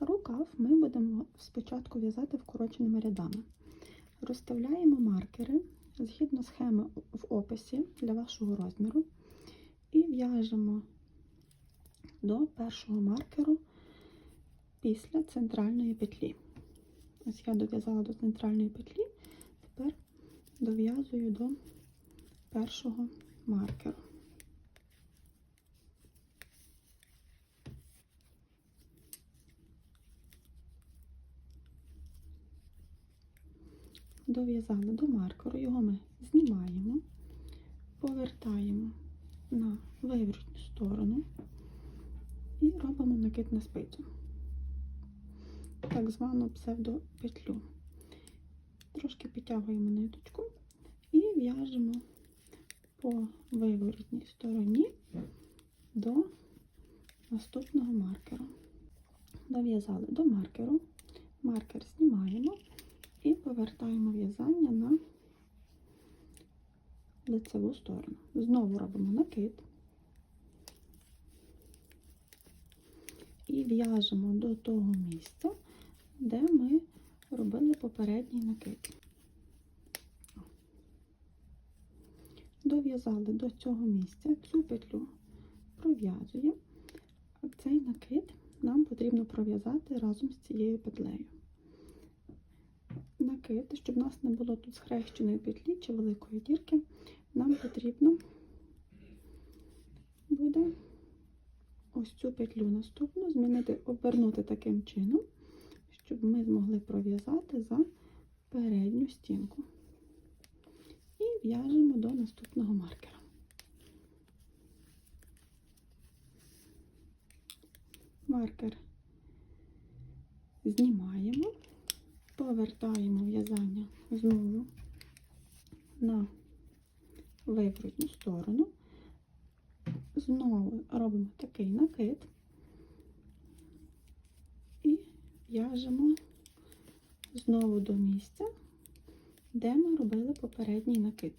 Рукав ми будемо спочатку в'язати вкороченими рядами. Розставляємо маркери згідно схеми в описі для вашого розміру і в'яжемо до першого маркеру після центральної петлі. Ось я дов'язала до центральної петлі, тепер дов'язую до першого маркеру. Дов'язали до маркеру, його ми знімаємо, повертаємо на виворотню сторону і робимо накид на спицю, так звану псевдопетлю. Трошки підтягуємо ниточку і в'яжемо по виворотній стороні до наступного маркеру. Дов'язали до маркеру, маркер знімаємо повертаємо в'язання на лицеву сторону. Знову робимо накид і в'яжемо до того місця, де ми робили попередній накид. Дов'язали до цього місця цю петлю пров'язуємо, цей накид нам потрібно пров'язати разом з цією петлею. Накид, щоб у нас не було тут схрещеної петлі чи великої дірки, нам потрібно буде ось цю петлю наступну змінити, обернути таким чином, щоб ми змогли пров'язати за передню стінку. І в'яжемо до наступного маркера. Маркер знімаємо, повертаємо в'язання знову на виворотню сторону, знову робимо такий накид і в'яжемо знову до місця, де ми робили попередній накид.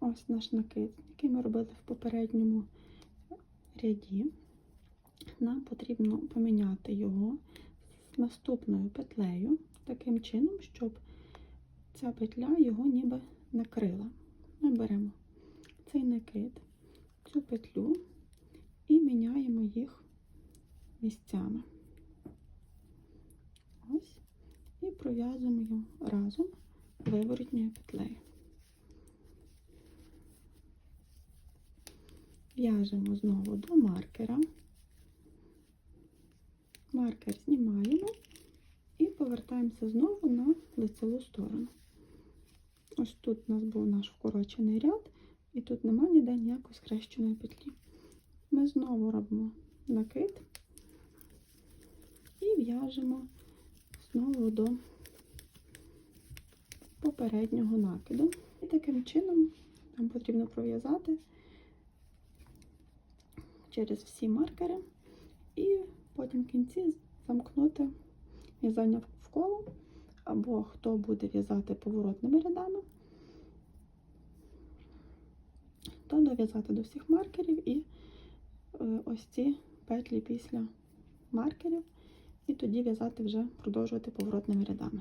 Ось наш накид, який ми робили в попередньому ряді. Нам потрібно поміняти його наступною петлею, таким чином, щоб ця петля його ніби накрила. Ми беремо цей накид, цю петлю і міняємо їх місцями. Ось, і пров'язуємо разом виворотньою петлею. В'яжемо знову до маркера. Маркер знімаємо і повертаємося знову на лицеву сторону. Ось тут у нас був наш вкорочений ряд, і тут нема ніде ніякої схрещеної петлі. Ми знову робимо накид і в'яжемо знову до попереднього накиду. І таким чином нам потрібно пров'язати через всі маркери потім в кінці замкнути в'язання в коло, або хто буде в'язати поворотними рядами, то дов'язати до всіх маркерів і е, ось ці петлі після маркерів, і тоді в'язати вже продовжувати поворотними рядами.